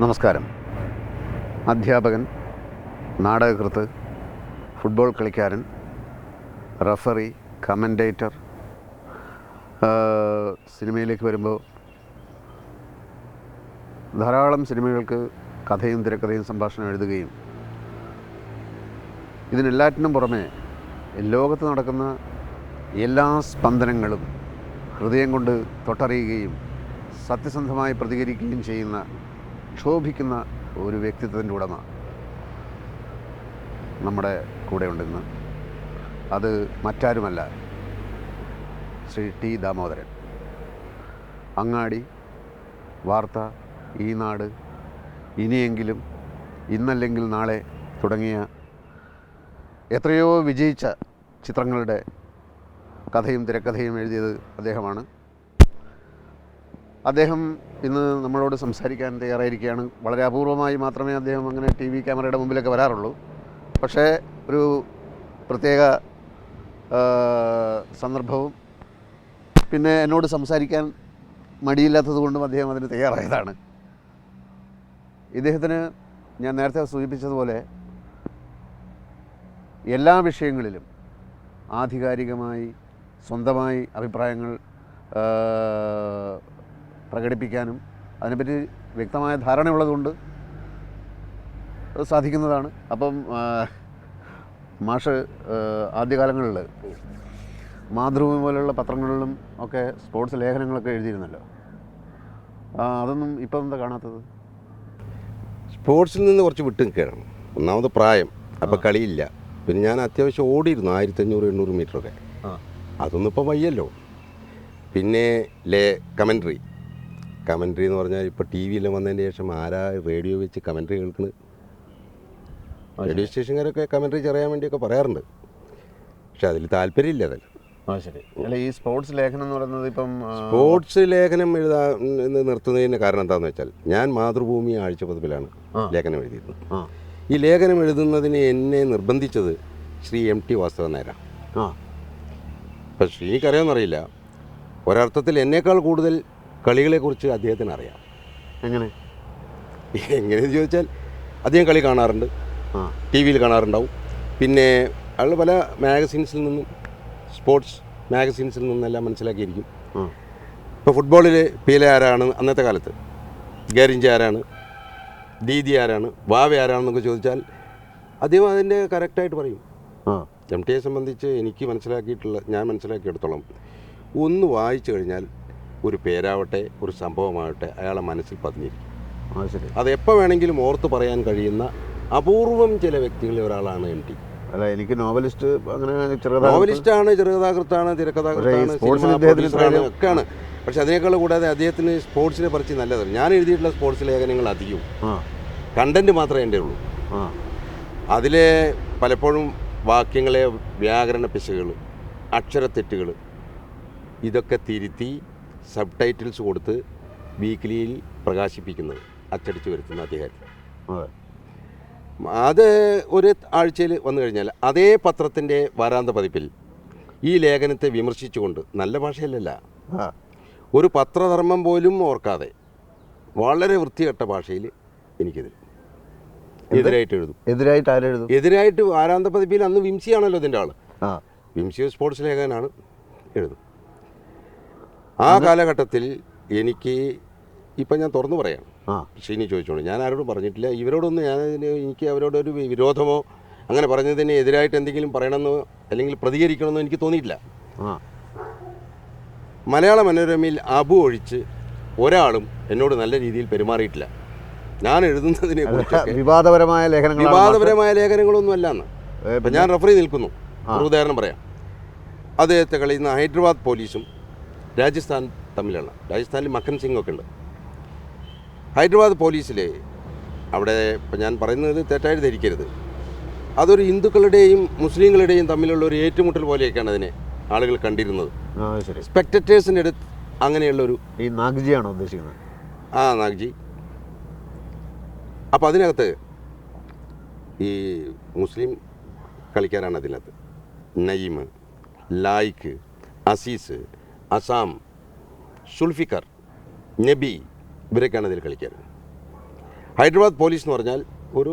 നമസ്കാരം. അധ്യാപകൻ നാടകകൃത്ത് ഫുട്ബോൾ കളിക്കാരൻ റഫറി കമന്റേറ്റർ സിനിമയിലേക്ക് വരുമ്പോൾ ധാരാളം സിനിമകൾക്ക് കഥയും തിരക്കഥയും സംഭാഷണം എഴുതുകയും ഇതിനെല്ലാറ്റിനും പുറമെ ലോകത്ത് നടക്കുന്ന എല്ലാ സ്പന്ദനങ്ങളും ഹൃദയം കൊണ്ട് തൊട്ടറിയുകയും സത്യസന്ധമായി പ്രതികരിക്കുകയും ചെയ്യുന്ന ക്ഷോഭിക്കുന്ന ഒരു വ്യക്തിത്വത്തിന്റെ ഉടമ നമ്മുടെ കൂടെ ഉണ്ടെന്ന് അത് മറ്റാരുമല്ല ശ്രീ ടി ദാമോദരൻ. അങ്ങാടി വാർത്ത ഈ നാട് ഇനിയെങ്കിലും ഇന്നല്ലെങ്കിൽ നാളെ തുടങ്ങിയ എത്രയോ വിജയിച്ച ചിത്രങ്ങളുടെ കഥയും തിരക്കഥയും എഴുതിയത് അദ്ദേഹമാണ്. അദ്ദേഹം ഇന്ന് നമ്മളോട് സംസാരിക്കാൻ തയ്യാറായിരിക്കുകയാണ്. വളരെ അപൂർവമായി മാത്രമേ അദ്ദേഹം അങ്ങനെ ടി വി ക്യാമറയുടെ മുമ്പിലൊക്കെ വരാറുള്ളൂ. പക്ഷേ ഒരു പ്രത്യേക സന്ദർഭവും പിന്നെ എന്നോട് സംസാരിക്കാൻ മടിയില്ലാത്തത് കൊണ്ടും അദ്ദേഹം അതിന് തയ്യാറായതാണ്. ഇദ്ദേഹത്തിന് ഞാൻ നേരത്തെ സൂചിപ്പിച്ചതുപോലെ എല്ലാ വിഷയങ്ങളിലും ആധികാരികമായി സ്വന്തമായി അഭിപ്രായങ്ങൾ പ്രകടിപ്പിക്കാനും അതിനെപ്പറ്റി വ്യക്തമായ ധാരണയുള്ളതുകൊണ്ട് സാധിക്കുന്നതാണ്. അപ്പം മാഷ് ആദ്യകാലങ്ങളിൽ മാതൃഭൂമി പോലെയുള്ള പത്രങ്ങളിലും ഒക്കെ സ്പോർട്സ് ലേഖനങ്ങളൊക്കെ എഴുതിയിരുന്നല്ലോ. അതൊന്നും ഇപ്പം എന്താ കാണാത്തത്? സ്പോർട്സിൽ നിന്ന് കുറച്ച് വിട്ട് നിൽക്കുകയാണ് ഒന്നാമത് പ്രായം. അപ്പോൾ കളിയില്ല. പിന്നെ ഞാൻ അത്യാവശ്യം ഓടിയിരുന്നു ആയിരത്തി അഞ്ഞൂറ് എണ്ണൂറ് മീറ്ററൊക്കെ. അതൊന്നും ഇപ്പം വയ്യല്ലോ. പിന്നെ ലേ കമൻട്രി. കമൻട്രി എന്ന് പറഞ്ഞാൽ ഇപ്പോൾ ടി വിയിലും വന്നതിന് ശേഷം ആരാ റേഡിയോ വെച്ച് കമൻട്രി കേൾക്കുന്നത് റേഡിയോ സ്റ്റേഷൻകാരൊക്കെ കമൻട്രി ചെറിയാൻ വേണ്ടിയൊക്കെ പറയാറുണ്ട്. പക്ഷെ അതിൽ താല്പര്യമില്ല അതിൽ. അല്ല ഈ സ്പോർട്സ് ലേഖനം എന്ന് പറയുന്നത് ഇപ്പം സ്പോർട്സ് ലേഖനം എഴുതാ നിർത്തുന്നതിന് കാരണം എന്താണെന്ന് വെച്ചാൽ ഞാൻ മാതൃഭൂമി ആഴ്ചപ്പതിപ്പിലാണ് പതിപ്പിലാണ് ലേഖനം എഴുതിയിരുന്നത്. ഈ ലേഖനം എഴുതുന്നതിന് എന്നെ നിർബന്ധിച്ചത് ശ്രീ എം ടി വാസ്തവൻ നായരാണ്. ആ. അപ്പം ശ്രീനിക്കറിയാമെന്നറിയില്ല ഒരർത്ഥത്തിൽ എന്നേക്കാൾ കൂടുതൽ കളികളെക്കുറിച്ച് അദ്ദേഹത്തിന് അറിയാം എങ്ങനെ? എങ്ങനെയെന്ന് ചോദിച്ചാൽ അദ്ദേഹം കളി കാണാറുണ്ട്. ടി വിയിൽ കാണാറുണ്ടാവും. പിന്നെ അയാൾ പല മാഗസീൻസിൽ നിന്നും സ്പോർട്സ് മാഗസീൻസിൽ നിന്നെല്ലാം മനസ്സിലാക്കിയിരിക്കും. ഇപ്പോൾ ഫുട്ബോളിൽ പീല ആരാണ് അന്നത്തെ കാലത്ത്? ഗരിഞ്ച ആരാണ്? ദീദി ആരാണ്? വാവ ആരാണെന്നൊക്കെ ചോദിച്ചാൽ അദ്ദേഹം അതിന്റെ കറക്റ്റായിട്ട് പറയും. ആ. എം എ സംബന്ധിച്ച് എനിക്ക് മനസ്സിലാക്കിയിട്ടുള്ള ഞാൻ മനസ്സിലാക്കിയെടുത്തോളം ഒന്ന് വായിച്ചു കഴിഞ്ഞാൽ ഒരു പേരാവട്ടെ ഒരു സംഭവമാവട്ടെ അയാളെ മനസ്സിൽ പതിഞ്ഞിരിക്കും. അത് എപ്പോൾ വേണമെങ്കിലും ഓർത്ത് പറയാൻ കഴിയുന്ന അപൂർവം ചില വ്യക്തികളിൽ ഒരാളാണ് എം ടി. അല്ല എനിക്ക് നോവലിസ്റ്റ് അങ്ങനെ നോവലിസ്റ്റ് നോവലിസ്റ്റാണ് ചെറുകഥാകൃത്താണ് തിരക്കഥാകൃത്താണ് ഒക്കെയാണ്. പക്ഷെ അതിനേക്കാൾ കൂടാതെ അദ്ദേഹത്തിന് സ്പോർട്സിനെ പറിച്ച് നല്ലതാണ് ഞാൻ എഴുതിയിട്ടുള്ള സ്പോർട്സ് ലേഖനങ്ങൾ അധികവും. കണ്ടന്റ് മാത്രമേ എന്റെ ഉള്ളൂ. അതിലെ പലപ്പോഴും വാക്യങ്ങളെ വ്യാകരണ പിശകൾ അക്ഷരത്തെറ്റുകൾ ഇതൊക്കെ തിരുത്തി സബ് ടൈറ്റിൽസ് കൊടുത്ത് വീക്കിലിയിൽ പ്രകാശിപ്പിക്കുന്നത് അച്ചടിച്ച് വരുത്തുന്ന അധികാരി അത്. ഒരു ആഴ്ചയിൽ വന്നു കഴിഞ്ഞാൽ അതേ പത്രത്തിന്റെ വാരാന്ത പതിപ്പിൽ ഈ ലേഖനത്തെ വിമർശിച്ചുകൊണ്ട് നല്ല ഭാഷയിലല്ല ഒരു പത്രധർമ്മം പോലും ഓർക്കാതെ വളരെ വൃത്തികെട്ട ഭാഷയിൽ എനിക്കെതിരെ എതിരായിട്ട് എഴുതും. എതിരായിട്ട് ആരെഴുതും എതിരായിട്ട് വാരാന്ത പതിപ്പിൽ അന്ന് വിംസിയാണല്ലോ ഇതിന്റെ ആൾ വിംസി സ്പോർട്സ് ലേഖകനാണ് എഴുതും. ആ കാലഘട്ടത്തിൽ എനിക്ക് ഇപ്പം ഞാൻ തുറന്നു പറയാം. ഷീനി ചോദിച്ചോളൂ. ഞാൻ ആരോടും പറഞ്ഞിട്ടില്ല. ഇവരോടൊന്നും ഞാൻ എനിക്ക് അവരോടൊരു വിരോധമോ അങ്ങനെ പറഞ്ഞതിന് എതിരായിട്ട് എന്തെങ്കിലും പറയണമെന്നോ അല്ലെങ്കിൽ പ്രതികരിക്കണമെന്നോ എനിക്ക് തോന്നിയിട്ടില്ല. മലയാള മനോരമയിൽ അബു ഒഴിച്ച് ഒരാളും എന്നോട് നല്ല രീതിയിൽ പെരുമാറിയിട്ടില്ല. ഞാൻ എഴുതുന്നതിനെ കുറിച്ച് വിവാദപരമായ ലേഖനങ്ങൾ വിവാദപരമായ ലേഖനങ്ങളൊന്നും അല്ലാന്ന് ഞാൻ റഫറി നിൽക്കുന്നു. ഒരു ഉദാഹരണം പറയാം. അദ്ദേഹത്തെ കളിയുന്ന ഹൈദരാബാദ് പോലീസും രാജസ്ഥാൻ തമ്മിലാണ്. രാജസ്ഥാനിൽ മക്കൻ സിംഗ് ഒക്കെ ഉണ്ട്. ഹൈദരാബാദ് പോലീസിലെ അവിടെ ഇപ്പം ഞാൻ പറയുന്നത് തെറ്റായിട്ട് ധരിക്കരുത് അതൊരു ഹിന്ദുക്കളുടെയും മുസ്ലിങ്ങളുടെയും തമ്മിലുള്ള ഒരു ഏറ്റുമുട്ടൽ പോലെയൊക്കെയാണ് അതിനെ ആളുകൾ കണ്ടിരുന്നത്. സ്പെക്ടറ്റേഴ്സിന്റെ അടുത്ത് അങ്ങനെയുള്ളൊരു ഈ നാഗ്ജിയാണോ ഉദ്ദേശിക്കുന്നത്? ആ നാഗ്ജി. അപ്പോൾ അതിനകത്ത് ഈ മുസ്ലിം കളിക്കാരാണ് അതിനകത്ത്. നയിമ് ലായിക്ക് അസീസ് അസാം സുൽഫിക്കർ നബി ഇവരൊക്കെയാണ് അതിൽ കളിക്കാൻ. ഹൈദരാബാദ് പോലീസ് എന്ന് പറഞ്ഞാൽ ഒരു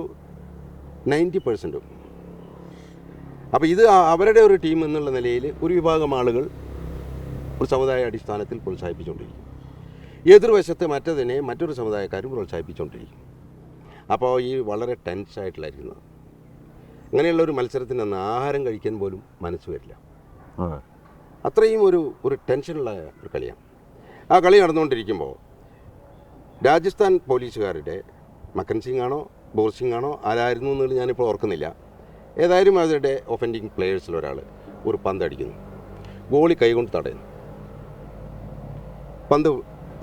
നയന്റി പെർസെന്റും. അപ്പോൾ ഇത് അവരുടെ ഒരു ടീം എന്നുള്ള നിലയിൽ ഒരു വിഭാഗം ആളുകൾ ഒരു സമുദായ അടിസ്ഥാനത്തിൽ പ്രോത്സാഹിപ്പിച്ചുകൊണ്ടിരിക്കും. എതിർവശത്ത് മറ്റതിനെ മറ്റൊരു സമുദായക്കാരും പ്രോത്സാഹിപ്പിച്ചുകൊണ്ടിരിക്കും. അപ്പോൾ ഈ വളരെ ടെൻസായിട്ടുള്ളായിരിക്കുന്നത് അങ്ങനെയുള്ള ഒരു മത്സരത്തിന് ആഹാരം കഴിക്കാൻ പോലും മനസ്സ് വരില്ല. അത്രയും ഒരു ഒരു ടെൻഷനുള്ള ഒരു കളിയാണ്. ആ കളി നടന്നുകൊണ്ടിരിക്കുമ്പോൾ രാജസ്ഥാൻ പോലീസുകാരുടെ മക്കൻ സിംഗ് ആണോ ബോർ സിംഗ് ആണോ ആരായിരുന്നു എന്നുള്ളത് ഞാനിപ്പോൾ ഓർക്കുന്നില്ല. ഏതായാലും അവരുടെ ഒഫൻഡിങ് പ്ലേയേഴ്സിലൊരാൾ ഒരു പന്ത് അടിക്കുന്നു. ഗോളി കൈകൊണ്ട് തടയുന്നു. പന്ത്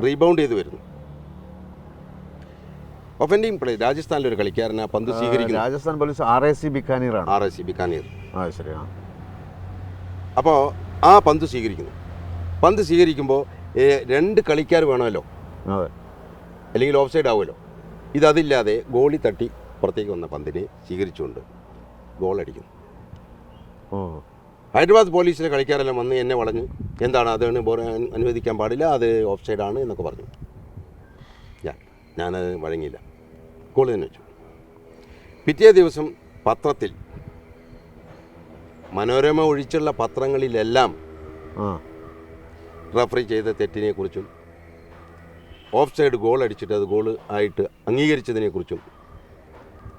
റീബൗണ്ട് ചെയ്ത് വരുന്നു. ഒഫൻഡിങ് പ്ലേ രാജസ്ഥാനിലെ ഒരു കളിക്കാരൻ ആ പന്ത് സ്വീകരിക്കുന്നു. Rajasthan police R A C Bikaner R A C Bikaner. ആ ശരി അപ്പോൾ ആ പന്ത് സ്വീകരിക്കുന്നു. പന്ത് സ്വീകരിക്കുമ്പോൾ രണ്ട് കളിക്കാർ വേണമല്ലോ. അതെ. അല്ലെങ്കിൽ ഓഫ് സൈഡ് ആവുമല്ലോ. ഇതതില്ലാതെ ഗോളി തട്ടി പുറത്തേക്ക് വന്ന പന്തിനെ സ്വീകരിച്ചുകൊണ്ട് ഗോൾ അടിക്കുന്നു. ഓ. ഹൈദരാബാദ് പോലീസിലെ കളിക്കാരെല്ലാം വന്ന് എന്നെ വളഞ്ഞു എന്താണ് അതാണ് അനുവദിക്കാൻ പാടില്ല അത് ഓഫ് സൈഡാണ് എന്നൊക്കെ പറഞ്ഞു. ഞാൻ ഞാനത് വഴങ്ങിയില്ല. ഗോൾ തന്നെ വെച്ചു. പിറ്റേ ദിവസം പത്രത്തിൽ മനോരമ ഒഴിച്ചുള്ള പത്രങ്ങളിലെല്ലാം റഫറി ചെയ്ത തെറ്റിനെക്കുറിച്ചും ഓഫ് സൈഡ് ഗോൾ അടിച്ചിട്ട് അത് ഗോൾ ആയിട്ട് അംഗീകരിച്ചതിനെക്കുറിച്ചും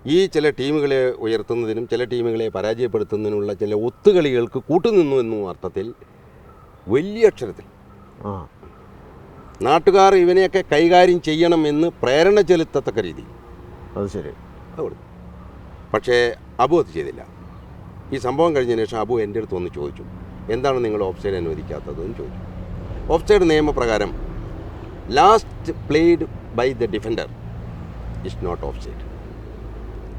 ഈ ചില ടീമുകളെ ഉയർത്തുന്നതിനും ചില ടീമുകളെ പരാജയപ്പെടുത്തുന്നതിനുള്ള ചില ഒത്തുകളികൾക്ക് കൂട്ടുനിന്നു എന്നും അർത്ഥത്തിൽ വലിയ അക്ഷരത്തിൽ. നാട്ടുകാർ ഇവനെയൊക്കെ കൈകാര്യം ചെയ്യണം എന്ന് പ്രേരണ ചെലുത്തത്തക്ക രീതി അത് ശരി. പക്ഷേ അബു അത് ചെയ്തില്ല. ഈ സംഭവം കഴിഞ്ഞതിന് ശേഷം അബു എന്റെ അടുത്ത് വന്ന് ചോദിച്ചു എന്താണ് നിങ്ങൾ ഓഫ് സൈഡ് അനുവദിക്കാത്തതെന്ന് ചോദിച്ചു. ഓഫ് സൈഡ് നിയമപ്രകാരം last played by the defender is not offside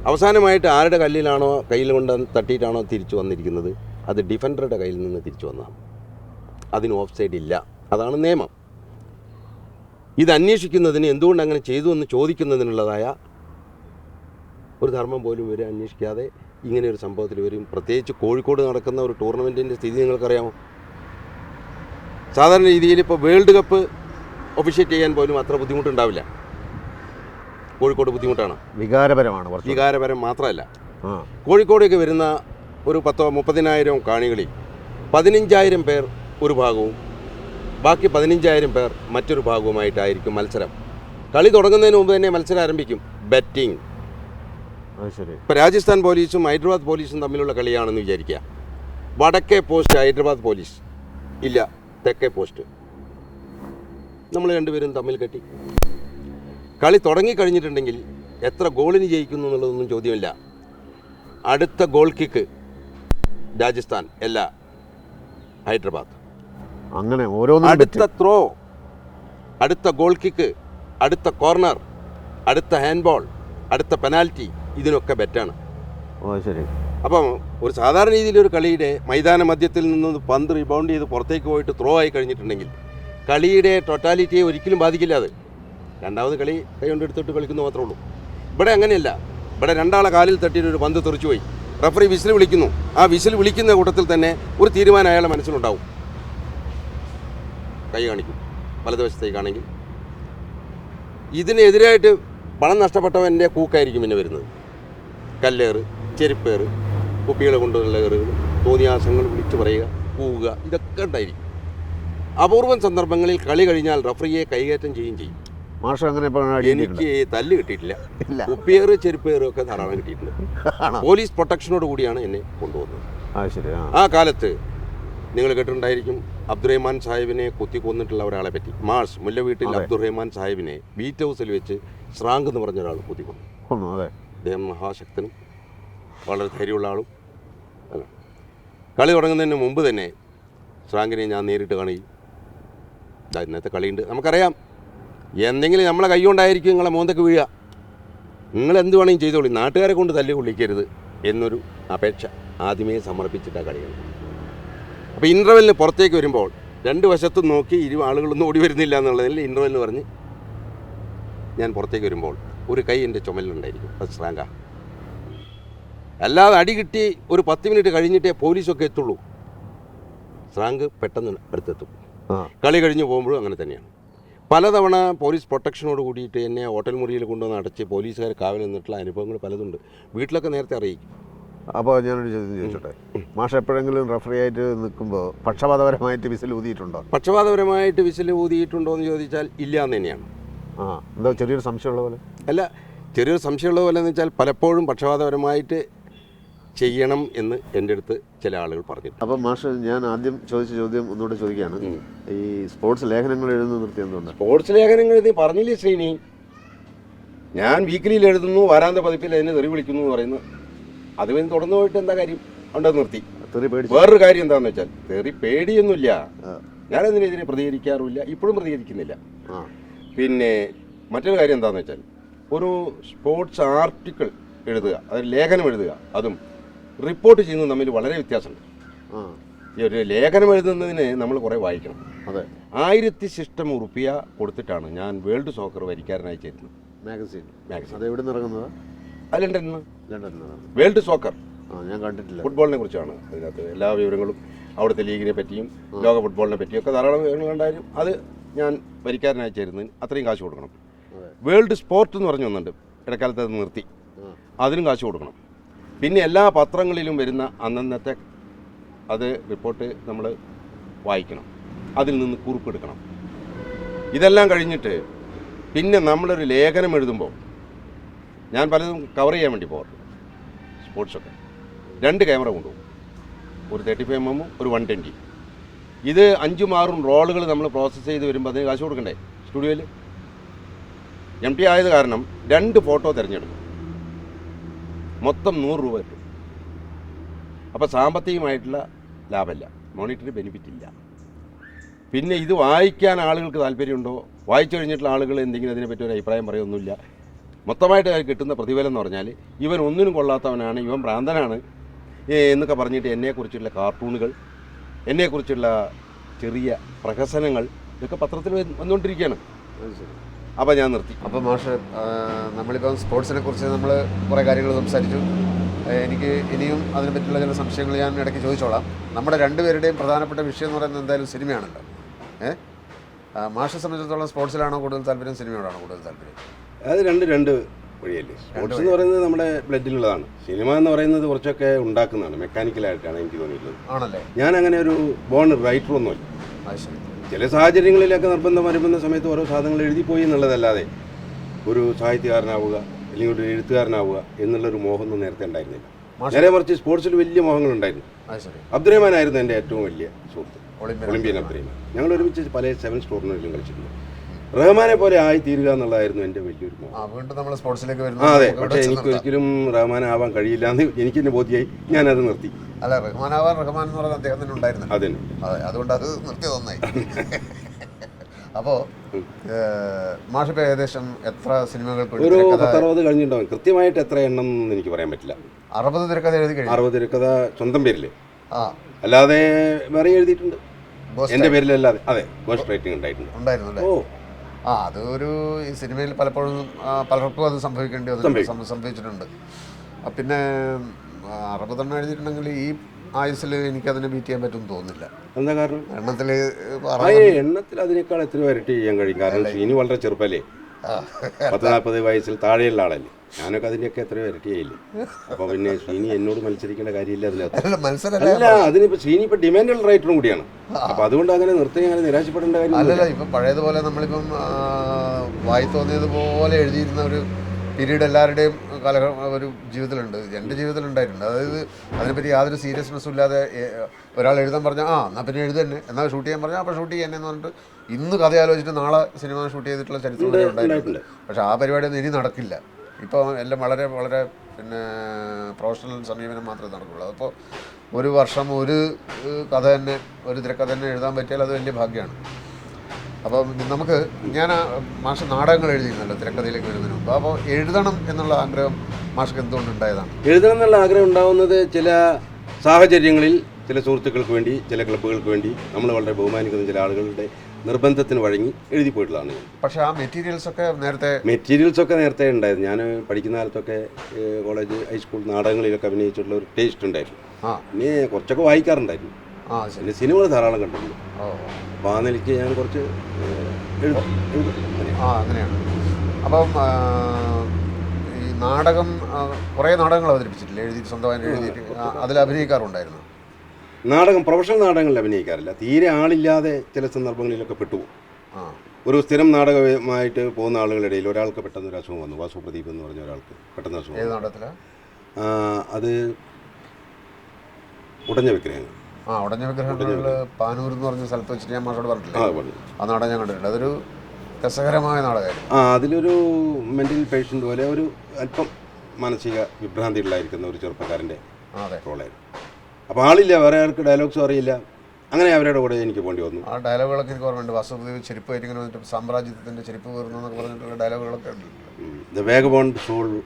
അവസാനമായിട്ട് ആരുടെ കല്ലിലാണോ കയ്യിൽ കൊണ്ട് തട്ടിയിട്ടാണോ തിരിച്ചു വന്നിരിക്കുന്നത്? അത് ഡിഫൻഡറുടെ കയ്യിൽ നിന്ന് തിരിച്ചു വന്നതാണ്. അതിന് ഓഫ് സൈഡ് ഇല്ല. അതാണ് നിയമം. ഇത് അന്വേഷിക്കുന്നതിന് എന്തുകൊണ്ട് അങ്ങനെ ചെയ്തു എന്ന് ചോദിക്കുന്നതിനുള്ളതായ ഒരു ധർമ്മം പോലും ഇവരെ അന്വേഷിക്കാതെ ഇങ്ങനെ ഒരു സംഭവത്തിൽ വരും. പ്രത്യേകിച്ച് കോഴിക്കോട് നടക്കുന്ന ഒരു ടൂർണമെന്റിന്റെ സ്ഥിതി നിങ്ങൾക്കറിയാമോ? സാധാരണ രീതിയിൽ ഇപ്പോൾ വേൾഡ് കപ്പ് ഒഫീഷ്യേറ്റ് ചെയ്യാൻ പോലും അത്ര ബുദ്ധിമുട്ടുണ്ടാവില്ല. കോഴിക്കോട് ബുദ്ധിമുട്ടാണ്. വികാരപരമാണ് വികാരപരം മാത്രമല്ല. കോഴിക്കോടേക്ക് വരുന്ന ഒരു പത്തോ മുപ്പതിനായിരം കാണികളിൽ പതിനഞ്ചായിരം പേർ ഒരു ഭാഗവും ബാക്കി പതിനഞ്ചായിരം പേർ മറ്റൊരു ഭാഗവുമായിട്ടായിരിക്കും മത്സരം. കളി തുടങ്ങുന്നതിന് മുമ്പ് തന്നെ മത്സരം ആരംഭിക്കും. ബെറ്റിംഗ്. ഇപ്പോൾ രാജസ്ഥാൻ പോലീസും ഹൈദരാബാദ് പോലീസും തമ്മിലുള്ള കളിയാണെന്ന് വിചാരിക്കുക. വടക്കേ പോസ്റ്റ് ഹൈദരാബാദ് പോലീസ്. ഇല്ല തെക്കേ പോസ്റ്റ്. നമ്മൾ രണ്ടുപേരും തമ്മിൽ കെട്ടി. കളി തുടങ്ങിക്കഴിഞ്ഞിട്ടുണ്ടെങ്കിൽ എത്ര ഗോളിന് ജയിക്കുന്നു എന്നുള്ളതൊന്നും ചോദ്യമില്ല. അടുത്ത ഗോൾ കിക്ക് രാജസ്ഥാൻ അല്ല ഹൈദരാബാദ്. അങ്ങനെ ഓരോന്നും അടുത്ത ത്രോ അടുത്ത ഗോൾ കിക്ക് അടുത്ത കോർണർ അടുത്ത ഹാൻഡ്ബോൾ അടുത്ത പെനാൽറ്റി ഇതിനൊക്കെ ബെറ്റാണ്. ഓ ശരി. അപ്പം ഒരു സാധാരണ രീതിയിൽ ഒരു കളിയുടെ മൈതാന മധ്യത്തിൽ നിന്ന് പന്ത് റിബൗണ്ട് ചെയ്ത് പുറത്തേക്ക് പോയിട്ട് ത്രോ ആയി കഴിഞ്ഞിട്ടുണ്ടെങ്കിൽ കളിയുടെ ടോട്ടാലിറ്റിയെ ഒരിക്കലും ബാധിക്കില്ല അത്. രണ്ടാമത് കളി കൈ കൊണ്ട് എടുത്തിട്ട് കളിക്കുന്നു മാത്രമേ ഉള്ളൂ. ഇവിടെ അങ്ങനെയല്ല. ഇവിടെ രണ്ടാളെ കാലിൽ തട്ടിയിട്ട് ഒരു പന്ത് തെറിച്ചു പോയി. റഫറി വിസിൽ വിളിക്കുന്നു. ആ വിസിൽ വിളിക്കുന്ന കൂട്ടത്തിൽ തന്നെ ഒരു തീരുമാനം അയാളുടെ മനസ്സിലുണ്ടാവും. കൈ കാണിക്കും. വലതുവശത്തേക്കാണെങ്കിൽ ഇതിനെതിരായിട്ട് പണം നഷ്ടപ്പെട്ടവന്റെ കൂക്കായിരിക്കും പിന്നെ വരുന്നത്. കല്ലേറ് ചെരുപ്പേറ് കുപ്പികളെ കൊണ്ടുള്ള ഏറുകൾ തോന്നിയാസങ്ങൾ വിളിച്ചു പറയുക പോവുക ഇതൊക്കെ ഉണ്ടായിരിക്കും. അപൂർവം സന്ദർഭങ്ങളിൽ കളി കഴിഞ്ഞാൽ റഫറിയെ കൈകയറ്റം ചെയ്യും ചെയ്യും. മാഷ് അങ്ങനെ എനിക്ക് തല്ല് കിട്ടിയിട്ടില്ല. കുപ്പിയേറ് ചെരുപ്പേറും ഒക്കെ ധാരാളം കിട്ടിയിട്ടുണ്ട്. പോലീസ് പ്രൊട്ടക്ഷനോട് കൂടിയാണ് എന്നെ കൊണ്ടുവന്നത്. ആ കാലത്ത് നിങ്ങൾ കേട്ടിട്ടുണ്ടായിരിക്കും അബ്ദുറഹ്മാൻ സാഹിബിനെ കുത്തി കൊന്നിട്ടുള്ള ഒരാളെ പറ്റി. മാഷ് മുല്ലവീട്ടിൽ വീട്ടിൽ അബ്ദുറഹ്മാൻ സാഹിബിനെ ബീറ്റ് ഹൗസിൽ വെച്ച് ശ്രാങ്ക് എന്ന് പറഞ്ഞ ഒരാൾ കുത്തിക്കൊന്നു കൊന്നു അതെ. അദ്ദേഹം മഹാശക്തനും വളരെ ധൈര്യമുള്ള ആളും. കളി തുടങ്ങുന്നതിന് മുമ്പ് തന്നെ ശ്രാങ്കിനെ ഞാൻ നേരിട്ട് കാണുകയും ഇന്നത്തെ കളിയുണ്ട്. നമുക്കറിയാം. എന്തെങ്കിലും നമ്മളെ കൈ കൊണ്ടായിരിക്കും നിങ്ങളെ മോന്തക്ക് വീഴുക. നിങ്ങൾ എന്ത് വേണമെങ്കിലും ചെയ്തോളി. നാട്ടുകാരെ കൊണ്ട് തല്ലി കൊള്ളിക്കരുത് എന്നൊരു അപേക്ഷ ആദ്യമേ സമർപ്പിച്ചിട്ടാണ് കളിയാണ്. അപ്പോൾ ഇന്റർവെല്ലിന് പുറത്തേക്ക് വരുമ്പോൾ രണ്ട് വശത്തും നോക്കി ഇരു ആളുകളൊന്നും ഓടി വരുന്നില്ല എന്നുള്ളതിൽ ഇന്റർവെല്ലിന് പറഞ്ഞ് ഞാൻ പുറത്തേക്ക് വരുമ്പോൾ ഒരു കൈ എന്റെ ചുമലിലുണ്ടായിരിക്കും. ഫസ്റ്റ് അല്ലാതെ അടി കിട്ടി ഒരു പത്ത് മിനിറ്റ് കഴിഞ്ഞിട്ടേ പോലീസൊക്കെ എത്തുള്ളൂ. ശ്രാങ്ക് പെട്ടെന്ന് അടുത്തെത്തും. കളി കഴിഞ്ഞ് പോകുമ്പോഴും അങ്ങനെ തന്നെയാണ്. പലതവണ പോലീസ് പ്രൊട്ടക്ഷനോട് കൂടിയിട്ട് എന്നെ ഹോട്ടൽ മുറിയിൽ കൊണ്ടുവന്ന് അടച്ച് പോലീസുകാർ കാവൽ നിന്നിട്ടുള്ള അനുഭവങ്ങൾ പലതുണ്ട്. വീട്ടിലൊക്കെ നേരത്തെ അറിയിക്കും. അപ്പോൾ ഞാനൊരു ചോദ്യം ചോദിച്ചോട്ടെ? മാഷ് എപ്പോഴെങ്കിലും റഫറി ആയിട്ട് നിൽക്കുമ്പോൾ പക്ഷപാതപരമായിട്ട് വിസിൽ ഊതിയിട്ടുണ്ടോ? പക്ഷപാതപരമായിട്ട് വിസിൽ ഊതിയിട്ടുണ്ടോ എന്ന് ചോദിച്ചാൽ ഇല്ല എന്ന് തന്നെയാണ്. ആ. എന്താ ചെറിയൊരു സംശയമുള്ള പോലെ? അല്ല ചെറിയൊരു സംശയമുള്ളത് പോലെ എന്ന് വെച്ചാൽ പലപ്പോഴും പക്ഷപാതപരമായിട്ട് ചെയ്യണം എന്ന് എന്റെ അടുത്ത് ചില ആളുകൾ പറഞ്ഞു അപ്പം മാഷ് ഞാൻ ആദ്യം ചോദിച്ച ചോദ്യം ഒന്നുകൂടെ ചോദിക്കുകയാണ് ഈ സ്പോർട്സ് ലേഖനങ്ങൾ എഴുതുന്ന നിർത്തി എന്തുകൊണ്ട് സ്പോർട്സ് ലേഖനങ്ങൾ എഴുതി പറഞ്ഞില്ലേ ശ്രീനി? ഞാൻ വീക്കിലിയിൽ എഴുതുന്നു വാരാന്ത പതിപ്പിൽ അതിനെ തെറി വിളിക്കുന്നു എന്ന് പറയുന്നു. അത് പിന്നെ തുടർന്നു പോയിട്ട് എന്താ കാര്യം? ഉണ്ടെന്ന് നിർത്തി? വേറൊരു കാര്യം എന്താണെന്ന് വെച്ചാൽ തെറി പേടിയൊന്നുമില്ല. ഞാനതിനെതിരെ പ്രതികരിക്കാറുമില്ല ഇപ്പോഴും പ്രതികരിക്കുന്നില്ല. പിന്നെ മറ്റൊരു കാര്യം എന്താണെന്ന് വെച്ചാൽ ഒരു സ്പോർട്സ് ആർട്ടിക്കിൾ എഴുതുക അതായത് ലേഖനം എഴുതുക അതും റിപ്പോർട്ട് ചെയ്യുന്നത് തമ്മിൽ വളരെ വ്യത്യാസമുണ്ട്. ഈ ഒരു ലേഖനം എഴുതുന്നതിന് നമ്മൾ കുറേ വായിക്കണം. അതെ. ആയിരത്തി ശിഷ്ടം ഉറുപ്പിയ കൊടുത്തിട്ടാണ് ഞാൻ വേൾഡ് സോക്കർ വരിക്കാരനായി ചേരുന്നത്. മാഗസിൻ മാഗസിൻ അത് എവിടെ നിന്ന് ഇറങ്ങുന്നത് അത് ലണ്ടനിൽ ലണ്ടനിൽ വേൾഡ് സോക്കർ ആ ഞാൻ കണ്ടിട്ടില്ല. ഫുട്ബോളിനെ കുറിച്ചാണ് അതിനകത്ത് എല്ലാ വിവരങ്ങളും. അവിടുത്തെ ലീഗിനെ പറ്റിയും ലോക ഫുട്ബോളിനെ പറ്റിയും ഒക്കെ ധാരാളം വിവരങ്ങൾ ഉണ്ടായാലും അത് ഞാൻ വരിക്കാരനായി ചേരുന്നതിന് അത്രയും കാശ് കൊടുക്കണം. അതെ വേൾഡ് സ്പോർട്ട് എന്ന് പറഞ്ഞു വന്നിട്ടുണ്ട്. ഇടക്കാലത്ത് അത് നിർത്തി. അതിനും കാശ് കൊടുക്കണം. പിന്നെ എല്ലാ പത്രങ്ങളിലും വരുന്ന അന്നന്നത്തെ അത് റിപ്പോർട്ട് നമ്മൾ വായിക്കണം. അതിൽ നിന്ന് കുറിപ്പെടുക്കണം. ഇതെല്ലാം കഴിഞ്ഞിട്ട് പിന്നെ നമ്മളൊരു ലേഖനം എഴുതുമ്പോൾ ഞാൻ പലതും കവർ ചെയ്യാൻ വേണ്ടി പോകാറുണ്ട് സ്പോർട്സൊക്കെ രണ്ട് ക്യാമറ കൊണ്ടുപോകും. ഒരു തേർട്ടി ഫൈവ് എം ഒരു വൺ ട്വന്റി ഇത് അഞ്ചും ആറും റോളുകൾ നമ്മൾ പ്രോസസ്സ് ചെയ്ത് വരുമ്പോൾ അതിന് കാശ് കൊടുക്കണ്ടേ? സ്റ്റുഡിയോയിൽ എം ടി ആയത് കാരണം രണ്ട് ഫോട്ടോ തിരഞ്ഞെടുക്കും മൊത്തം നൂറ് രൂപ കിട്ടും. അപ്പോൾ സാമ്പത്തികമായിട്ടുള്ള ലാഭമില്ല. മോണിറ്ററി ബെനിഫിറ്റ് ഇല്ല. പിന്നെ ഇത് വായിക്കാൻ ആളുകൾക്ക് താല്പര്യമുണ്ടോ? വായിച്ചു കഴിഞ്ഞിട്ടുള്ള ആളുകൾ എന്തെങ്കിലും അതിനെപ്പറ്റി ഒരു അഭിപ്രായം പറയൊന്നുമില്ല മൊത്തമായിട്ട് കിട്ടുന്ന പ്രതിഫലം എന്ന് പറഞ്ഞാൽ ഇവൻ ഒന്നിനും കൊള്ളാത്തവനാണ് ഇവൻ ഭ്രാന്തനാണ് എന്നൊക്കെ പറഞ്ഞിട്ട് എന്നെക്കുറിച്ചുള്ള കാർട്ടൂണുകൾ എന്നെക്കുറിച്ചുള്ള ചെറിയ പ്രഹസനങ്ങൾ ഇതൊക്കെ പത്രത്തിൽ വന്നുകൊണ്ടിരിക്കുകയാണ്. അപ്പോൾ ഞാൻ നിർത്തി. അപ്പോൾ മാഷ് നമ്മളിപ്പം സ്പോർട്സിനെ കുറിച്ച് നമ്മൾ കുറേ കാര്യങ്ങൾ സംസാരിച്ചു. എനിക്ക് ഇനിയും അതിനെപ്പറ്റിയുള്ള ചില സംശയങ്ങൾ ഞാൻ ഇടയ്ക്ക് ചോദിച്ചോളാം. നമ്മുടെ രണ്ടുപേരുടെയും പ്രധാനപ്പെട്ട വിഷയം എന്ന് പറയുന്നത് എന്തായാലും സിനിമയാണല്ലോ. ഏഹ് മാഷെ സംബന്ധിച്ചിടത്തോളം സ്പോർട്സിലാണോ കൂടുതൽ താല്പര്യം സിനിമയോടാണോ കൂടുതൽ താല്പര്യം? അത് രണ്ട് രണ്ട് വഴിയല്ലേ. സ്പോർട്സ് എന്ന് പറയുന്നത് നമ്മുടെ ബ്ലഡിലുള്ളതാണ്. സിനിമ എന്ന് പറയുന്നത് കുറച്ചൊക്കെ ഉണ്ടാക്കുന്നതാണ്. മെക്കാനിക്കലായിട്ടാണ് എനിക്ക് തോന്നിയിട്ടുള്ളത്. ആണല്ലേ? ഞാൻ അങ്ങനെ ഒരു ബോൺ റൈറ്റർ ഒന്നുമല്ല ചില സാഹചര്യങ്ങളിലൊക്കെ നിർബന്ധം വരുന്ന സമയത്ത് ഓരോ സാധനങ്ങൾ എഴുതി പോയി എന്നുള്ളതല്ലാതെ ഒരു സാഹിത്യകാരനാവുക അല്ലെങ്കിൽ ഒരു എഴുത്തുകാരനാവുക എന്നുള്ളൊരു മോഹമൊന്നും നേരത്തെ ഉണ്ടായിരുന്നില്ല. നേരെ മറിച്ച് സ്പോർട്സിൽ വലിയ മോഹങ്ങളുണ്ടായിരുന്നു. അബ്ദുറഹ്മാൻ ആയിരുന്നു എന്റെ ഏറ്റവും വലിയ സുഹൃത്ത്. ഒളിമ്പ്യൻ അബ്ദുറഹ്മാൻ. ഞങ്ങൾ ഒരുമിച്ച് പല സെവൻസ് ടൂർണമെന്റിലും കളിച്ചിട്ടുണ്ട്. റഹ്മാനെ പോലെ ആയി തീരുക എന്നുള്ളതായിരുന്നു എന്റെ വലിയൊരു മോഹം. അതെ. പക്ഷെ എനിക്ക്. ഒരിക്കലും റഹ്മാൻ ആവാൻ കഴിയില്ല എന്ന് എനിക്ക് തന്നെ ബോധ്യമായി ഞാനത് നിർത്തി. അല്ല റഹ്മാനാവാൻ റഹ്മാൻ എന്ന് പറഞ്ഞ അദ്ദേഹം തന്നെ ഉണ്ടായിരുന്നു അതെ അതുകൊണ്ട് അത് നിർത്തി തന്നായി അപ്പോൾ മാഷിപ്പോൾ ഏകദേശം എത്ര സിനിമകൾ ഒരു അറുപത് പത്തറുപത് കഴിഞ്ഞിട്ടുണ്ടാവും. കൃത്യമായിട്ട് എത്ര എണ്ണം എന്ന് എനിക്ക് പറയാൻ പറ്റില്ല. അറുപത് തിരക്കഥ എഴുതി കഴിഞ്ഞു. അറുപത് തിരക്കഥ സ്വന്തം പേരിൽ ആ. അല്ലാതെ വേറെ എഴുതിയിട്ടുണ്ട്. എന്റെ എന്റെ പേരിലല്ലാതെ. അതെ ഗോസ്റ്റ് റൈറ്റിംഗ് ഉണ്ടായിട്ടുണ്ട്. ഉണ്ടായിരുന്നു ഓ. ആ അതൊരു ഈ സിനിമയിൽ പലപ്പോഴും പലർക്കും അത് സംഭവിക്കേണ്ടി വന്നിട്ടുണ്ട് സംഭവിച്ചിട്ടുണ്ട്. പിന്നെ അറുപതെണ്ണം എഴുതിയിട്ടുണ്ടെങ്കിൽ ഈ ആയുസിൽ എനിക്ക് അതിനെ ബീറ്റ് ചെയ്യാൻ പറ്റും തോന്നില്ല എന്താ കാരണം? എണ്ണത്തിൽ എണ്ണത്തിൽ അതിനേക്കാൾ എത്ര വരട്ടി ചെയ്യാൻ കഴിയും. കാരണം ഇനി വളരെ ചെറുപ്പല്ലേ? പത്ത് നാൽപ്പത് വയസ്സിൽ താഴെയുള്ള ആളല്ലേ? ഞാനൊക്കെ അതിന്റെയൊക്കെ എത്രയോ ഇരട്ടിയായില്ലേ അപ്പോൾ പിന്നെ ശ്രീനി എന്നോട് മത്സരിക്കേണ്ട കാര്യമില്ല അതിനകത്ത്. അല്ല അതിനിപ്പോൾ ശ്രീനി ഇപ്പോൾ ഡിമാൻഡുള്ള റൈറ്ററും കൂടിയാണ്. അപ്പോൾ അതുകൊണ്ട് അങ്ങനെ നിർത്തി അങ്ങനെ നിരാശപ്പെടേണ്ട കാര്യം അല്ലല്ല ഇപ്പം പഴയതുപോലെ നമ്മളിപ്പം വായി തോന്നിയതുപോലെ എഴുതിയിരുന്ന ഒരു പീരീഡ് എല്ലാവരുടെയും കല ഒരു ജീവിതത്തിലുണ്ട്. എന്റെ ജീവിതത്തിലുണ്ടായിട്ടുണ്ട്. അതായത് അതിനെപ്പറ്റി യാതൊരു സീരിയസ്നെസ്സും ഇല്ലാതെ ഒരാൾ എഴുതാൻ പറഞ്ഞാൽ ആ എന്നാൽ പിന്നെ എഴുതി തന്നെ. എന്നാൽ ഷൂട്ട് ചെയ്യാൻ പറഞ്ഞാൽ അപ്പോൾ ഷൂട്ട് ചെയ്യാൻ എന്ന് പറഞ്ഞിട്ട് ഇന്ന് കഥ ആലോചിച്ചിട്ട് നാളെ സിനിമ ഷൂട്ട് ചെയ്തിട്ടുള്ള ചരിത്രം ഉണ്ടായിട്ടുണ്ട്. പക്ഷേ ആ പരിപാടിയൊന്നും ഇനി നടക്കില്ല. ഇപ്പോൾ എല്ലാം വളരെ വളരെ പിന്നെ പ്രൊഫഷണൽ സമീപനം മാത്രമേ നടക്കുള്ളൂ. അപ്പോൾ ഒരു വർഷം ഒരു കഥ തന്നെ ഒരു തിരക്കഥ തന്നെ എഴുതാൻ പറ്റിയാൽ അത് വലിയ ഭാഗ്യമാണ്. അപ്പം നമുക്ക് ഞാൻ മാഷ നാടകങ്ങൾ എഴുതിയിരുന്നല്ലോ തിരക്കഥയിലേക്ക് വരുന്നതിന് മുമ്പ്. അപ്പോൾ എഴുതണം എന്നുള്ള ആഗ്രഹം മാഷ്ക്ക് എന്തുകൊണ്ടുണ്ടായതാണ് എഴുതണം എന്നുള്ള ആഗ്രഹം ഉണ്ടാവുന്നത് ചില സാഹചര്യങ്ങളിൽ ചില സുഹൃത്തുക്കൾക്ക് വേണ്ടി ചില ക്ലബ്ബുകൾക്ക് വേണ്ടി നമ്മൾ വളരെ ബഹുമാനിക്കുന്ന ചില ആളുകളുടെ നിർബന്ധത്തിന് വഴങ്ങി എഴുതി പോയിട്ടുള്ളതാണ് ഞാൻ. പക്ഷേ ആ മെറ്റീരിയൽസ് ഒക്കെ നേരത്തെ മെറ്റീരിയൽസ് ഒക്കെ നേരത്തെ ഉണ്ടായിരുന്നു. ഞാൻ പഠിക്കുന്ന കാലത്തൊക്കെ കോളേജ് ഹൈസ്കൂൾ നാടകങ്ങളിലൊക്കെ അഭിനയിച്ചിട്ടുള്ള ഒരു ടേസ്റ്റ് ഉണ്ടായിരുന്നു. ആ. പിന്നെ കുറച്ചൊക്കെ വായിക്കാറുണ്ടായിരുന്നു. പിന്നെ സിനിമകൾ ധാരാളം കണ്ടിട്ടുണ്ട്. ഓ അപ്പോൾ ആ നിലയ്ക്ക് ഞാൻ കുറച്ച്. ആ അങ്ങനെയാണ്. അപ്പം ഈ നാടകം കുറേ നാടകങ്ങൾ അവതരിപ്പിച്ചിട്ടില്ലേ? എഴുതി സ്വന്തമായിട്ട് എഴുതിയിട്ട് അതിൽ അഭിനയിക്കാറുണ്ടായിരുന്നു. നാടകം പ്രൊഫഷണൽ നാടകങ്ങളിൽ അഭിനയിക്കാറില്ല. തീരെ ആളില്ലാതെ ചില സന്ദർഭങ്ങളിലൊക്കെ പെട്ടുപോകും ഒരു സ്ഥിരം നാടകമായിട്ട് പോകുന്ന ആളുകളിടയിൽ ഒരാൾക്ക് പെട്ടെന്ന് ഒരു അസുഖം വന്നു. വാസുപ്രദീപ് എന്ന് പറഞ്ഞ ഒരാൾക്ക് പെട്ടെന്ന് അസുഖം. അത് ഉടഞ്ഞ വിഗ്രഹങ്ങൾ. ആ ഉടഞ്ഞ വിഗ്രഹങ്ങളിൽ പാനൂർ എന്ന് പറഞ്ഞ സ്ഥലത്ത് വെച്ചിട്ട് ഞാൻ മാഷോട് പറഞ്ഞിട്ടില്ലേ? പറഞ്ഞു. ആ നാടകം ഞാൻ കണ്ടിട്ടുണ്ട്. അതൊരു രസകരമായ നാടകമായിരുന്നു. ആ അതിലൊരു മെന്റൽ പേഷ്യന്റ് പോലെ ഒരു അല്പം മാനസിക വിഭ്രാന്തികളിലായിരിക്കുന്ന ഒരു ചെറുപ്പക്കാരന്റെ റോളായിരുന്നു അപ്പോൾ ആളില്ല വേറെ ആർക്ക് ഡയലോഗ്സും അറിയില്ല. അങ്ങനെ അവരുടെ കൂടെ എനിക്ക് പോകേണ്ടി വന്നു. ആ ഡയലോഗുകളൊക്കെ എനിക്ക് ഓർമ്മയുണ്ട്. വാസുദേവ് ചെരുപ്പ് ഇങ്ങനെ വന്നിട്ട് സാമ്രാജ്യത്തിന്റെ ചെരുപ്പ് കയറുന്നു എന്നൊക്കെ പറഞ്ഞിട്ടുള്ള ഡയലോഗുകളൊക്കെ ഉണ്ട്. The vagabond soul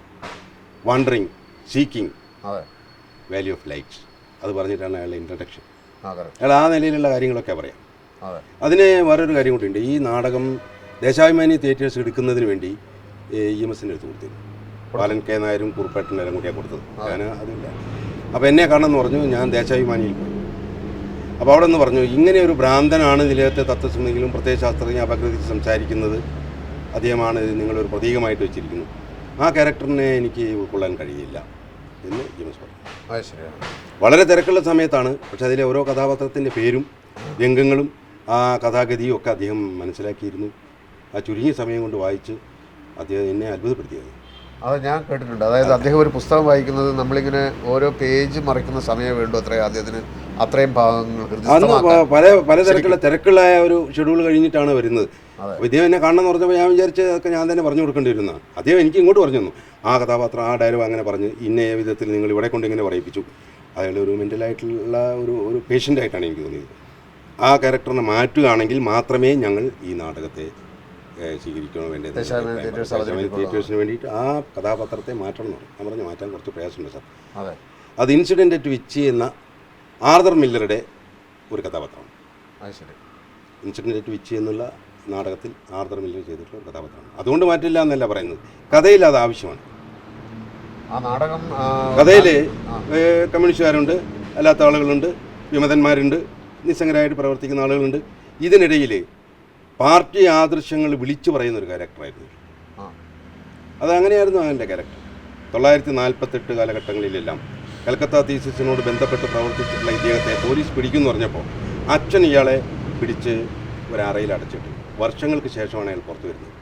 wandering seeking അതെ. വാല്യൂ ഓഫ് ലൈറ്റ്സ് അത് പറഞ്ഞിട്ടാണ് അയാളുടെ ഇൻട്രഡക്ഷൻ അയാൾ ആ നിലയിലുള്ള കാര്യങ്ങളൊക്കെ പറയാം. അതെ. അതിന് വേറൊരു കാര്യം കൂടിയുണ്ട്. ഈ നാടകം ദേശാഭിമാനി തിയേറ്റേഴ്സ് എടുക്കുന്നതിന് വേണ്ടി ഇ എം എസിന്റെ അടുത്ത് കൊടുത്തിരുന്നു. ബാലൻ കെ നായരും കുറുപ്പേട്ടനും എല്ലാം കൂടിയാണ് കൊടുത്തത്. ഞാൻ അതില്ല. അപ്പോൾ എന്നെ കാണണമെന്ന് പറഞ്ഞു ഞാൻ ദേശാഭിമാനിയിൽ പോയി. അപ്പോൾ അവിടെ നിന്ന് പറഞ്ഞു ഇങ്ങനെ ഒരു ഭ്രാന്തനാണ് നിലയത്തെ തത്വസമിതിയിലും പ്രത്യയശാസ്ത്രജ്ഞ അപഗ്രഥിച്ച് സംസാരിക്കുന്നത്. അദ്ദേഹമാണ് ഇത് നിങ്ങളൊരു പ്രതീകമായിട്ട് വെച്ചിരിക്കുന്നു. ആ ക്യാരക്ടറിനെ എനിക്ക് ഉൾക്കൊള്ളാൻ കഴിയില്ല എന്ന് ജിമസ് പറഞ്ഞു. വളരെ തിരക്കുള്ള സമയത്താണ് പക്ഷെ അതിലെ ഓരോ കഥാപാത്രത്തിന്റെ പേരും രംഗങ്ങളും ആ കഥാഗതിയും ഒക്കെ അദ്ദേഹം മനസ്സിലാക്കിയിരുന്നു. ആ ചുരുങ്ങിയ സമയം കൊണ്ട് വായിച്ച് അദ്ദേഹം എന്നെ അത്ഭുതപ്പെടുത്തിയത്. അത് ഞാൻ കേട്ടിട്ടുണ്ട്. അതായത് അദ്ദേഹം ഒരു പുസ്തകം വായിക്കുന്നത് നമ്മളിങ്ങനെ ഓരോ പേജ് മറിക്കുന്ന സമയം വേണ്ടു അത്രയും അദ്ദേഹത്തിന് അത്രയും ഭാഗങ്ങൾ പല പലതരത്തിലുള്ള തിരക്കുള്ളായ ഒരു ഷെഡ്യൂൾ കഴിഞ്ഞിട്ടാണ് വരുന്നത്. ഇദ്ദേഹം എന്നെ കാണണമെന്ന് പറഞ്ഞപ്പോൾ ഞാൻ വിചാരിച്ച അതൊക്കെ ഞാൻ തന്നെ പറഞ്ഞു കൊടുക്കേണ്ടി വരുന്ന അദ്ദേഹം എനിക്ക് ഇങ്ങോട്ട് പറഞ്ഞു തന്നു. ആ കഥാപാത്രം ആ ഡയലോഗ് അങ്ങനെ പറഞ്ഞ്. ഇന്ന വിധത്തിൽ നിങ്ങൾ ഇവിടെ കൊണ്ട് ഇങ്ങനെ പറയിപ്പിച്ചു. അയാൾ ഒരു മെന്റലായിട്ടുള്ള ഒരു ഒരു പേഷ്യന്റായിട്ടാണ് എനിക്ക് തോന്നിയത്. ആ ക്യാരക്ടറിനെ മാറ്റുകയാണെങ്കിൽ മാത്രമേ ഞങ്ങൾ ഈ നാടകത്തെ സ്വീകരിക്കണോ. തിയേറ്റേഴ്സിന് വേണ്ടിയിട്ട് ആ കഥാപാത്രത്തെ മാറ്റണം എന്ന് ഞാൻ പറഞ്ഞു മാറ്റാൻ കുറച്ച് പ്രയാസമുണ്ട് സാർ. അതെ. ഇൻസിഡന്റ് അറ്റ് വിച്ചി എന്ന ആർദർ മില്ലറുടെ ഒരു കഥാപാത്രമാണ്. ഇൻസിഡന്റ് അറ്റ് വിച്ചി എന്നുള്ള നാടകത്തിൽ ആർദർ മില്ലർ ചെയ്തിട്ടുള്ള ഒരു കഥാപാത്രമാണ്. അതുകൊണ്ട് മാറ്റില്ല എന്നല്ല പറയുന്നത്. കഥയിൽ അത് ആവശ്യമാണ്. കഥയിൽ കമ്മ്യൂണിസ്റ്റുകാരുണ്ട് അല്ലാത്ത ആളുകളുണ്ട് വിമതന്മാരുണ്ട് നിസ്സംഗരായിട്ട് പ്രവർത്തിക്കുന്ന ആളുകളുണ്ട്. ഇതിനിടയിൽ പാർട്ടി ആദർശങ്ങൾ വിളിച്ചു പറയുന്ന ഒരു ക്യാരക്ടറായിരുന്നു. അതങ്ങനെയായിരുന്നു അവന്റെ ക്യാരക്ടർ. തൊള്ളായിരത്തി നാൽപ്പത്തെട്ട് കാലഘട്ടങ്ങളിലെല്ലാം കൽക്കത്ത തീസിസിനോട് ബന്ധപ്പെട്ട് പ്രവർത്തിച്ചിട്ടുള്ള ഇദ്ദേഹത്തെ പോലീസ് പിടിക്കുമെന്ന് പറഞ്ഞപ്പോൾ അച്ഛൻ ഇയാളെ പിടിച്ച് ഒരറയിൽ അടച്ചിട്ടു. വർഷങ്ങൾക്ക് ശേഷമാണ് അയാൾ പുറത്തു വരുന്നത്.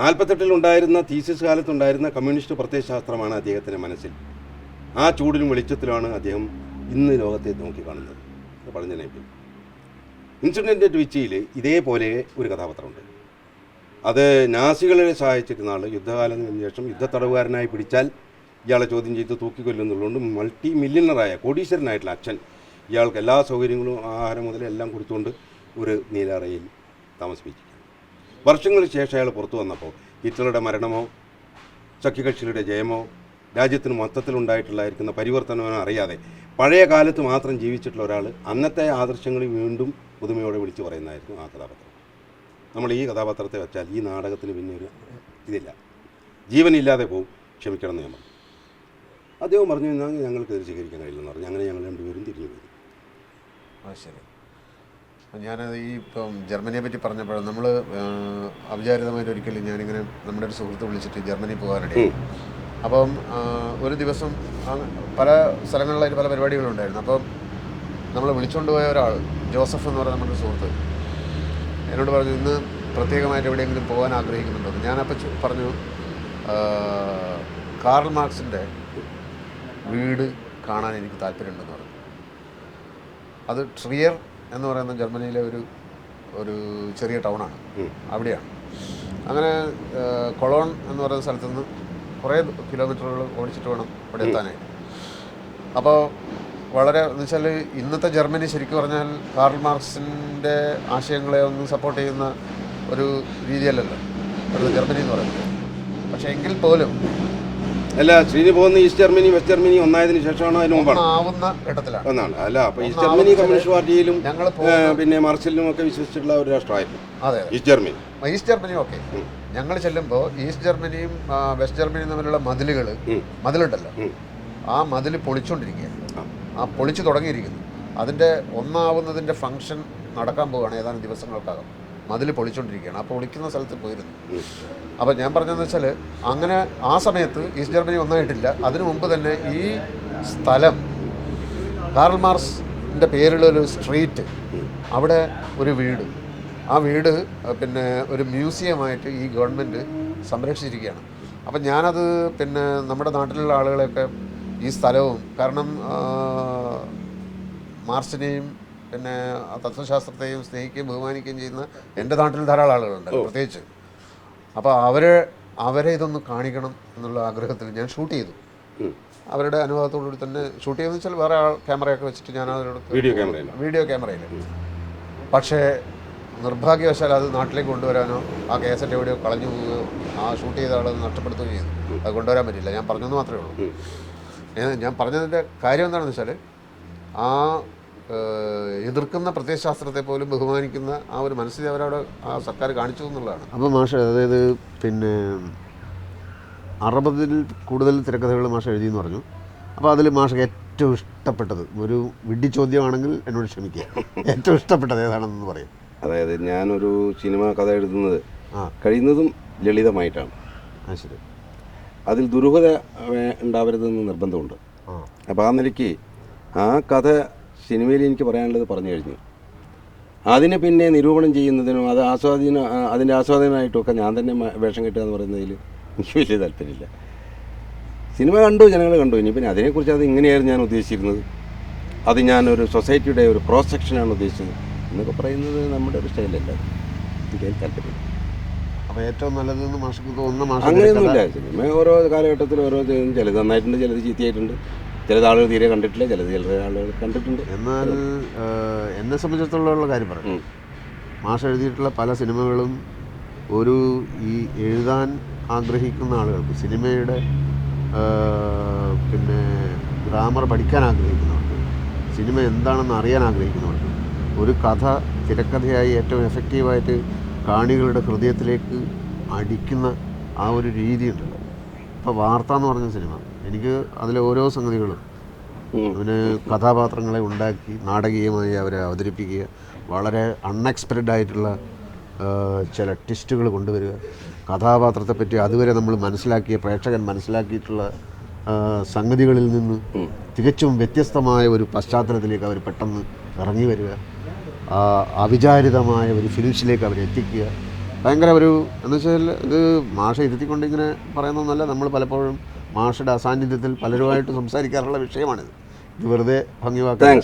നാൽപ്പത്തെട്ടിൽ ഉണ്ടായിരുന്ന തീസിസ് കാലത്തുണ്ടായിരുന്ന കമ്മ്യൂണിസ്റ്റ് പ്രത്യയശാസ്ത്രമാണ് അദ്ദേഹത്തിന്റെ മനസ്സിൽ. ആ ചൂടിലും വെളിച്ചത്തിലുമാണ് അദ്ദേഹം ഇന്ന് ലോകത്തെ നോക്കിക്കാണുന്നത് പഴഞ്ഞനേപ്പിൽ ഇൻസിഡന്റ് ട്വിച്ചിയിൽ വിച്ചിയിൽ ഇതേപോലെ ഒരു കഥാപാത്രമുണ്ട്. അത് നാസികളെ സഹായിച്ചിരുന്ന ആൾ യുദ്ധകാലത്തിന് ശേഷം യുദ്ധത്തടവുകാരനായി പിടിച്ചാൽ ഇയാളെ ചോദ്യം ചെയ്ത് തൂക്കിക്കൊല്ലുന്നുള്ളതുകൊണ്ട് മൾട്ടി മില്യണറായ കോടീശ്വരനായിട്ടുള്ള അച്ഛൻ ഇയാൾക്ക് എല്ലാ സൗകര്യങ്ങളും ആഹാരം മുതൽ എല്ലാം കൊടുത്തുകൊണ്ട് ഒരു നീലറയിൽ താമസിപ്പിച്ചു വർഷങ്ങൾക്ക് ശേഷം അയാൾ പുറത്തു വന്നപ്പോൾ ഹിറ്റ്ലറുടെ മരണമോ സഖ്യകക്ഷികളുടെ ജയമോ രാജ്യത്തിന് മൊത്തത്തിലുണ്ടായിട്ടുള്ളായിരിക്കുന്ന പരിവർത്തനമോ അറിയാതെ പഴയ കാലത്ത് മാത്രം ജീവിച്ചിട്ടുള്ള ഒരാൾ അന്നത്തെ ആദർശങ്ങൾ വീണ്ടും പുതുമയോടെ വിളിച്ചു പറയുന്നതായിരുന്നു ആ കഥാപാത്രം. നമ്മൾ ഈ കഥാപാത്രത്തെ വെച്ചാൽ ഈ നാടകത്തിന് പിന്നെ ഒരു ഇതില്ല. ജീവനില്ലാതെ പോവും. ക്ഷമിക്കണം എന്ന് ഞാൻ പറഞ്ഞു. അദ്ദേഹം പറഞ്ഞു എന്നാൽ ഞങ്ങൾക്ക് ഇത് സ്വീകരിക്കാൻ കഴിയില്ലെന്ന് പറഞ്ഞു. അങ്ങനെ ഞങ്ങൾ രണ്ടുപേരും തിരിഞ്ഞു പോയി. ആ ശരി. ഞാനത് ഈ ഇപ്പം ജർമ്മനിയെ പറ്റി പറഞ്ഞപ്പോൾ നമ്മൾ അവിചാരിതമായിട്ട് ഒരിക്കലും ഞാനിങ്ങനെ നമ്മുടെ ഒരു സുഹൃത്ത് വിളിച്ചിട്ട് ജർമ്മനി പോകാനിടയായി. അപ്പം ഒരു ദിവസം പല സ്ഥലങ്ങളിലായിട്ട് പല പരിപാടികളുണ്ടായിരുന്നു. അപ്പം നമ്മൾ വിളിച്ചുകൊണ്ട് പോയ ഒരാൾ ജോസഫ് എന്ന് പറയുന്ന നമ്മുടെ സുഹൃത്ത് എന്നോട് പറഞ്ഞു ഇന്ന് പ്രത്യേകമായിട്ട് എവിടെയെങ്കിലും പോകാൻ ആഗ്രഹിക്കുന്നുണ്ടോ. ഞാനപ്പോൾ പറഞ്ഞു കാർൾ മാർക്സിന്റെ വീട് കാണാൻ എനിക്ക് താല്പര്യമുണ്ടെന്ന് പറഞ്ഞു. അത് ട്രിയർ എന്ന് പറയുന്ന ജർമ്മനിയിലെ ഒരു ഒരു ചെറിയ ടൗണാണ്. അവിടെയാണ്. അങ്ങനെ കൊളോൺ എന്ന് പറയുന്ന സ്ഥലത്തുനിന്ന് കുറേ കിലോമീറ്ററുകൾ ഓടിച്ചിട്ട് വേണം അവിടെ എത്താനായിട്ട്. അപ്പോൾ വളരെ എന്ന് വെച്ചാൽ ഇന്നത്തെ ജർമ്മനി ശരിക്കും പറഞ്ഞാൽ കാർൽ മാർക്സിന്റെ ആശയങ്ങളെ ഒന്നും സപ്പോർട്ട് ചെയ്യുന്ന ഒരു രീതിയല്ലല്ലോ. ജർമ്മനി എന്ന് പറയുന്നത്. പക്ഷേ എങ്കിൽ പോലും അല്ല ശ്രീനി പോകുന്ന ഈസ്റ്റ് ജർമ്മനി വെസ്റ്റ് ജർമ്മനി ഒന്നായതിനു ശേഷമാണ് അതിന് മുമ്പാണ്. ആവുന്ന ഘട്ടത്തിലാണ്. ഒന്നാണ്. അല്ല അപ്പോൾ ഈസ്റ്റ് ജർമ്മനി കമ്മ്യൂണിസ്റ്റ് പാർട്ടിയിലും പിന്നെ മാർസിലും ഒക്കെ വിശ്വസിച്ചിട്ടുള്ള ഒരു രാഷ്ട്രമായിരുന്നു. അതെ East Germany. East Germany okay. ഞങ്ങൾ ചെല്ലുമ്പോൾ ഈസ്റ്റ് ജർമ്മനിയും വെസ്റ്റ് ജർമ്മനിയും തമ്മിലുള്ള മതിലുകൾ. മതിലുണ്ടല്ലോ. ആ മതിൽ പൊളിച്ചുകൊണ്ടിരിക്കുക ആ. പൊളിച്ച് തുടങ്ങിയിരിക്കുന്നു. അതിന്റെ ഒന്നാവുന്നതിന്റെ ഫങ്ഷൻ നടക്കാൻ പോവുകയാണ് ഏതാനും ദിവസങ്ങൾക്കകം. മതിൽ പൊളിച്ചുകൊണ്ടിരിക്കുകയാണ് ആ പൊളിക്കുന്ന സ്ഥലത്ത് പോയിരുന്നു. അപ്പോൾ ഞാൻ പറഞ്ഞതെന്ന് വെച്ചാൽ അങ്ങനെ ആ സമയത്ത് ഈസ്റ്റ് ജർമ്മനി ഒന്നായിട്ടില്ല. അതിനു മുമ്പ് തന്നെ ഈ സ്ഥലം കാർൽ മാർസിന്റെ പേരുള്ള ഒരു സ്ട്രീറ്റ് അവിടെ ഒരു വീട്. ആ വീട് പിന്നെ ഒരു മ്യൂസിയമായിട്ട് ഈ ഗവൺമെന്റ് സംരക്ഷിച്ചിരിക്കുകയാണ്. അപ്പം ഞാനത് പിന്നെ നമ്മുടെ നാട്ടിലുള്ള ആളുകളെയൊക്കെ ഈ സ്ഥലവും. കാരണം മാർച്ചിനെയും മാർസിനെയും പിന്നെ തത്വശാസ്ത്രത്തെയും സ്നേഹിക്കുകയും ബഹുമാനിക്കുകയും ചെയ്യുന്ന എന്റെ നാട്ടിൽ ധാരാളം ആളുകളുണ്ട് പ്രത്യേകിച്ച്. അപ്പോൾ അവരെ അവരെ ഇതൊന്ന് കാണിക്കണം എന്നുള്ള ആഗ്രഹത്തിൽ ഞാൻ ഷൂട്ട് ചെയ്തു. അവരുടെ അവരുടെ അനുഭവത്തോടുകൂടി തന്നെ ഷൂട്ട് ചെയ്തെന്ന് വെച്ചാൽ വേറെ ആൾ ക്യാമറയൊക്കെ വെച്ചിട്ട് ഞാൻ അവരോട് വീഡിയോ ക്യാമറയിൽ വീഡിയോ ക്യാമറയിൽ പക്ഷേ നിർഭാഗ്യവശാൽ അത് നാട്ടിലേക്ക് കൊണ്ടുവരാനോ ആ കേസറ്റ് എവിടെയോ കളഞ്ഞു പോവുകയോ ആ ഷൂട്ട് ചെയ്ത ആളത് നഷ്ടപ്പെടുത്തുകയോ ചെയ്തു. അത് കൊണ്ടുവരാൻ പറ്റില്ല. ഞാൻ പറഞ്ഞെന്ന് മാത്രമേ ഉള്ളൂ. ഞാൻ- ഞാൻ പറഞ്ഞതിന്റെ കാര്യം എന്താണെന്ന് വെച്ചാൽ ആ എതിർക്കുന്ന പ്രത്യയശാസ്ത്രത്തെ പോലും ബഹുമാനിക്കുന്ന ആ ഒരു മനസ്സിൽ അവരവിടെ ആ സർക്കാർ കാണിച്ചു എന്നുള്ളതാണ്. അപ്പോൾ മാഷ അതായത് പിന്നെ അറുപതിൽ കൂടുതൽ തിരക്കഥകൾ എഴുതി എന്ന് പറഞ്ഞു. അപ്പോൾ അതിൽ മാഷക്ക് ഏറ്റവും ഇഷ്ടപ്പെട്ടത് ഒരു വിഡ്ഢി ചോദ്യമാണെങ്കിൽ എന്നോട് ക്ഷമിക്കുക. ഏറ്റവും ഇഷ്ടപ്പെട്ടത് ഏതാണെന്ന് പറയും. അതായത് ഞാനൊരു സിനിമ കഥ എഴുതുന്നത് ആ. കഴിയുന്നതും ലളിതമായിട്ടാണ്. ആ ശരി. അതിൽ ദുരൂഹത ഉണ്ടാവരുതെന്ന് നിർബന്ധമുണ്ട്. അപ്പോൾ ആ നിലയ്ക്ക് ആ കഥ സിനിമയിൽ എനിക്ക് പറയാനുള്ളത് പറഞ്ഞു കഴിഞ്ഞു. അതിനെ പിന്നെ നിരൂപണം ചെയ്യുന്നതിനും അത് ആസ്വാദന അതിന്റെ ആസ്വാദനമായിട്ടുമൊക്കെ ഞാൻ തന്നെ വേഷം കെട്ടുക എന്ന് പറയുന്നതിൽ എനിക്ക് വലിയ താല്പര്യമില്ല. സിനിമ കണ്ടു ജനങ്ങൾ കണ്ടു. ഇനി പിന്നെ അതിനെക്കുറിച്ച് അത് ഇങ്ങനെയായിരുന്നു ഞാൻ ഉദ്ദേശിച്ചിരുന്നത്. അത് ഞാനൊരു സൊസൈറ്റിയുടെ ഒരു ക്രോസ് സെക്ഷനാണ് ഉദ്ദേശിച്ചത്. എന്നൊക്കെ പറയുന്നത് നമ്മുടെ ഒരു സ്റ്റൈലല്ല. എനിക്ക് താല്പര്യമില്ല. അപ്പോൾ ഏറ്റവും നല്ലതെന്ന് മാഷക്ക് തോന്നുന്ന മാഷ് അങ്ങനെയൊന്നുമില്ല സിനിമ ഓരോ കാലഘട്ടത്തിൽ ഓരോ. ചിലത് നന്നായിട്ടുണ്ട് ചിലത് ചീത്തയായിട്ടുണ്ട്. ചിലത് ആളുകൾ തീരെ കണ്ടിട്ടില്ല ചിലത് ചില ആളുകൾ കണ്ടിട്ടുണ്ട്. എന്നാൽ എന്നെ സംബന്ധിച്ചിടത്തോളം കാര്യം പറയാം. ഉം. മാഷ് എഴുതിയിട്ടുള്ള പല സിനിമകളും ഒരു ഈ എഴുതാൻ ആഗ്രഹിക്കുന്ന ആളുകൾക്ക് സിനിമയുടെ പിന്നെ ഗ്രാമർ പഠിക്കാൻ ആഗ്രഹിക്കുന്നവർക്ക് സിനിമ എന്താണെന്ന് അറിയാൻ ആഗ്രഹിക്കുന്നവർക്ക് ഒരു കഥ തിരക്കഥയായി ഏറ്റവും എഫക്റ്റീവായിട്ട് കാണികളുടെ ഹൃദയത്തിലേക്ക് അടിക്കുന്ന ആ ഒരു രീതിയുണ്ടല്ലോ ഇപ്പോൾ വാർത്ത എന്ന് പറഞ്ഞ സിനിമ. എനിക്ക് അതിലെ ഓരോ സംഗതികളും അതിന് കഥാപാത്രങ്ങളെ ഉണ്ടാക്കി നാടകീയമായി അവരെ അവതരിപ്പിക്കുക വളരെ അൺഎക്സ്പെക്റ്റഡ് ആയിട്ടുള്ള ചില ട്വിസ്റ്റുകൾ കൊണ്ടുവരിക. കഥാപാത്രത്തെ പറ്റി അതുവരെ നമ്മൾ മനസ്സിലാക്കിയ പ്രേക്ഷകൻ മനസ്സിലാക്കിയിട്ടുള്ള സംഗതികളിൽ നിന്ന് തികച്ചും വ്യത്യസ്തമായ ഒരു പശ്ചാത്തലത്തിലേക്ക് അവർ പെട്ടെന്ന് ഇറങ്ങി വരിക. അവിചാരിതമായ ഒരു ഫിനിഷിലേക്ക് അവരെത്തിക്കുക ഭയങ്കര ഒരു എന്ന് വെച്ചാൽ ഇത് മാഷ ഇരുത്തിക്കൊണ്ട് ഇങ്ങനെ പറയുന്നതെന്നല്ല നമ്മൾ പലപ്പോഴും മാഷയുടെ അസാന്നിധ്യത്തിൽ പലരുമായിട്ട് സംസാരിക്കാറുള്ള വിഷയമാണിത്. ഇത് വെറുതെ ഭംഗിവാക്കാൻ